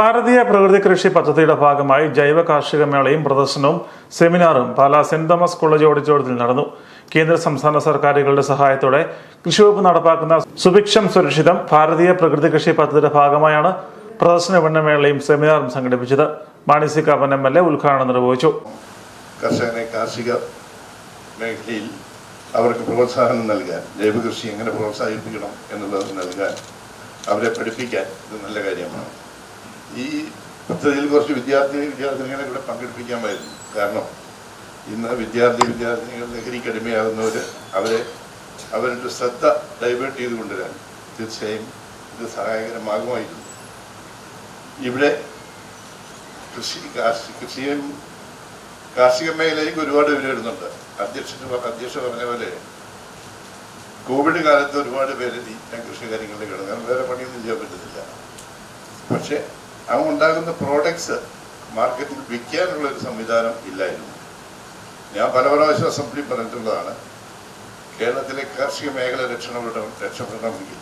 ഭാരതീയ പ്രകൃതി കൃഷി പദ്ധതിയുടെ ഭാഗമായി ജൈവ കാർഷിക മേളയും പ്രദർശനവും സെമിനാറും പാലാ സെന്റ് തോമസ് കോളേജ് ഓഡിറ്റോറിയത്തിൽ നടന്നു. കേന്ദ്ര സംസ്ഥാന സർക്കാരുകളുടെ സഹായത്തോടെ കൃഷിവകുപ്പ് നടപ്പാക്കുന്ന സുഭിക്ഷം സുരക്ഷിതം ഭാരതീയ പ്രകൃതി കൃഷി പദ്ധതിയുടെ ഭാഗമായാണ് പ്രദർശന വണ്ണമേളയും സെമിനാറും സംഘടിപ്പിച്ചത്. Mani C Kappan M L A ഉദ്ഘാടനം നിർവഹിച്ചു. കർഷകനെ കാർഷിക മേഖലയിൽ അവർക്ക് പ്രോത്സാഹനം നൽകാൻ ജൈവകൃഷി എങ്ങനെ പ്രോത്സാഹിപ്പിക്കണം എന്നുള്ളത് നൽകാൻ അവരെ പഠിപ്പിക്കാൻ ഇത് നല്ല കാര്യമാണ്. ഈ പദ്ധതിയിൽ കുറച്ച് വിദ്യാർത്ഥി വിദ്യാർത്ഥിനികളെ കൂടെ പങ്കെടുപ്പിക്കാമായിരുന്നു. കാരണം ഇന്ന് വിദ്യാർത്ഥി വിദ്യാർത്ഥിനികൾ ലഹരിക്ക് അടിമയാകുന്നവർ അവരെ അവരുടെ ശ്രദ്ധ ഡൈവേർട്ട് ചെയ്ത് കൊണ്ടുവരാൻ തീർച്ചയായും ഇത് സഹായകരമാകുമായിരുന്നു. ഇവിടെ കൃഷി കാർഷിക കൃഷിയും കാർഷിക മേഖലയിലേക്ക് ഒരുപാട് പേര് വരുന്നുണ്ട് അധ്യക്ഷൻ അധ്യക്ഷ പറഞ്ഞ പോലെ കോവിഡ് കാലത്ത് ഒരുപാട് പേര് ഞാൻ കൃഷി കാര്യങ്ങളിലേക്ക് കിടന്നു വേറെ പണിയൊന്നും ചെയ്യാൻ പറ്റുന്നില്ല പക്ഷെ ആ ഉണ്ടാകുന്ന പ്രോഡക്ട്സ് മാർക്കറ്റിൽ വിൽക്കാനുള്ള ഒരു സംവിധാനം ഇല്ലായിരുന്നു. ഞാൻ പല പ്രാവശ്യം അസംബ്ലി പറഞ്ഞിട്ടുള്ളതാണ്. കേരളത്തിലെ കാർഷിക മേഖല രക്ഷപ്പെടണം രക്ഷപ്പെടണമെങ്കിൽ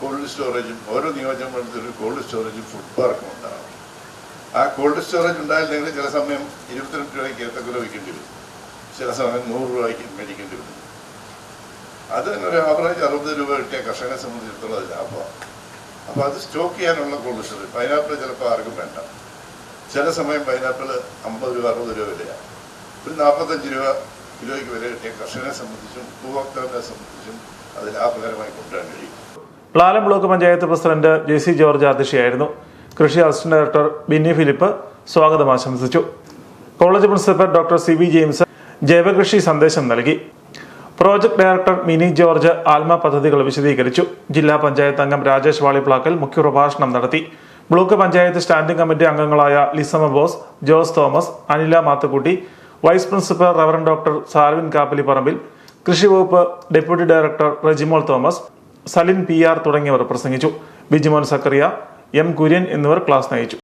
കോൾഡ് സ്റ്റോറേജും ഓരോ നിയോജകമണ്ഡലത്തിലും കോൾഡ് സ്റ്റോറേജും ഫുഡ് പാർക്കും ഉണ്ടാകണം ആ കോൾഡ് സ്റ്റോറേജ് ഉണ്ടായില്ലെങ്കിൽ ചില സമയം ഇരുപത്തിരണ്ട് രൂപയ്ക്ക് ഏത്തക്കുല വയ്ക്കേണ്ടി വരും. ചില സമയം നൂറ് രൂപയ്ക്ക് മേടിക്കേണ്ടി വരും. അത് ഒരു ആവറേജ് അറുപത് രൂപ കിട്ടിയ കർഷകനെ സംബന്ധിച്ചിടത്തോളം അത് ലാഭമാണ്. അപ്പോൾ അത് സ്റ്റോക്ക് ചെയ്യാനുള്ള സ്റ്റോറേജ് പൈനാപ്പിൾ ചിലപ്പോൾ ആർക്കും വേണ്ട. ചില സമയം പൈനാപ്പിൾ അമ്പത് രൂപ അറുപത് രൂപ വിലയാണ് ഒരു നാൽപ്പത്തഞ്ച് രൂപ കിലോയ്ക്ക് വില കിട്ടിയ കർഷകനെ സംബന്ധിച്ചും ഉപഭോക്താവിനെ സംബന്ധിച്ചും അത് ലാഭകരമായി കൊണ്ടുവരാൻ കഴിയും. Pallam block panchayat president J C George അധ്യക്ഷയായിരുന്നു. കൃഷി അസിസ്റ്റന്റ് ഡയറക്ടർ ബിന്നി ഫിലിപ്പ് സ്വാഗതം ആശംസിച്ചു. College principal doctor C V James ജൈവകൃഷി സന്ദേശം നൽകി. പ്രോജക്ട് ഡയറക്ടർ മിനി ജോർജ് ആൽമ പദ്ധതികൾ വിശദീകരിച്ചു. ജില്ലാ പഞ്ചായത്ത് അംഗം രാജേഷ് വാളിപ്ലാക്കൽ മുഖ്യപ്രഭാഷണം നടത്തി. ബ്ലോക്ക് പഞ്ചായത്ത് സ്റ്റാൻഡിംഗ് കമ്മിറ്റി അംഗങ്ങളായ Lisamma Bose Jose Thomas Anila Mathukutty vice principal reverend doctor Sarvin Kappaliparambil കൃഷി വകുപ്പ് deputy director Rejimol Thomas Salin P R തുടങ്ങിയവർ പ്രസംഗിച്ചു. ബിജിമോൻ സക്കറിയ എം കുര്യൻ എന്നിവർ ക്ലാസ് നയിച്ചു.